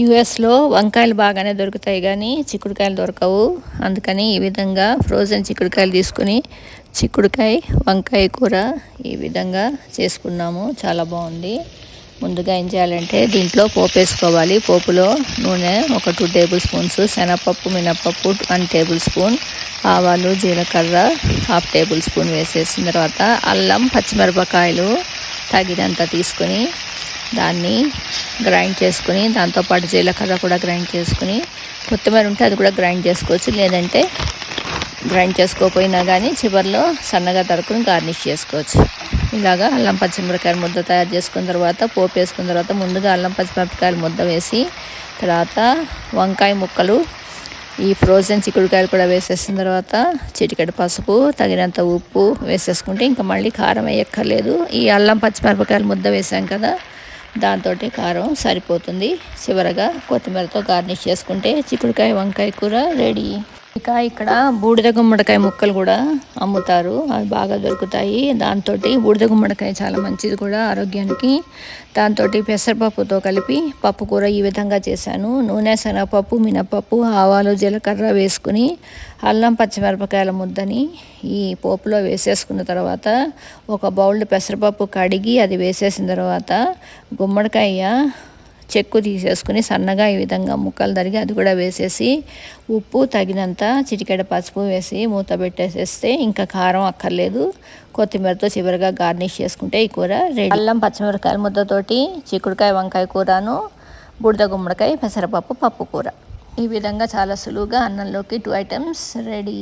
యుఎస్లో వంకాయలు బాగానే దొరుకుతాయి కానీ చిక్కుడుకాయలు దొరకవు. అందుకని ఈ విధంగా ఫ్రోజన్ చిక్కుడుకాయలు తీసుకుని చిక్కుడుకాయ వంకాయ కూర ఈ విధంగా చేసుకున్నాము. చాలా బాగుంది. ముందుగా ఏం చేయాలంటే దీంట్లో పోపు వేసుకోవాలి. పోపులో నూనె ఒక టూ టేబుల్ స్పూన్స్ శనగపప్పు మినపప్పు వన్ టేబుల్ స్పూన్ ఆవాలు జీలకర్ర హాఫ్ టేబుల్ స్పూన్ వేసేసిన తర్వాత అల్లం పచ్చిమిరపకాయలు తగినంత తీసుకొని దాన్ని గ్రైండ్ చేసుకుని దాంతోపాటు జీలకర్ర కూడా గ్రైండ్ చేసుకుని కొత్తిమీర ఉంటే అది కూడా గ్రైండ్ చేసుకోవచ్చు. లేదంటే గ్రైండ్ చేసుకోకపోయినా కానీ చివరిలో సన్నగా తరుకుని గార్నిష్ చేసుకోవచ్చు. ఇలాగా అల్లం పచ్చిమిరపకాయల ముద్ద తయారు చేసుకున్న తర్వాత పోపు వేసుకున్న తర్వాత ముందుగా అల్లం పచ్చిమిరపకాయల ముద్ద వేసి తర్వాత వంకాయ ముక్కలు ఈ ఫ్రోజన్ చిక్కుడుకాయలు కూడా వేసేసిన తర్వాత చిటికెడు పసుపు తగినంత ఉప్పు వేసేసుకుంటే ఇంకా మళ్ళీ కారం వేయక్కర్లేదు. ఈ అల్లం పచ్చిమిరపకాయల ముద్ద వేసాం కదా దాంతో కారం సరిపోతుంది. చివరగా కొత్తిమీరతో గార్నిష్ చేసుకుంటే చిక్కుడుకాయ వంకాయ కూర రెడీ. ఇక ఇక్కడ బూడిద గుమ్మడికాయ ముక్కలు కూడా అమ్ముతారు. అవి బాగా దొరుకుతాయి. దాంతో బూడిద గుమ్మడికాయ చాలా మంచిది కూడా ఆరోగ్యానికి. దాంతో పెసరపప్పుతో కలిపి పప్పు కూర ఈ విధంగా చేశాను. నూనె శనగపప్పు మినపప్పు ఆవాలు జీలకర్ర వేసుకుని అల్లం పచ్చిమిరపకాయల ముద్దని ఈ పోపులో వేసేసుకున్న తర్వాత ఒక బౌల్ పెసరపప్పు కడిగి అది వేసేసిన తర్వాత గుమ్మడికాయ చెక్కు తీసేసుకుని సన్నగా ఈ విధంగా ముక్కలు తరిగి అది కూడా వేసేసి ఉప్పు తగినంత చిటికెడ పసుపు వేసి మూత పెట్టేసేస్తే ఇంకా కారం అక్కర్లేదు. కొత్తిమీరతో చివరిగా గార్నిష్ చేసుకుంటే ఈ కూర రెడీ అల్లం పచ్చిమిరకాయల ముద్దతోటి చిక్కుడుకాయ వంకాయ కూరను బుడద గుమ్మడికాయ పెసరపప్పు పప్పు కూర. ఈ విధంగా చాలా సులువుగా అన్నంలోకి టూ ఐటమ్స్ రెడీ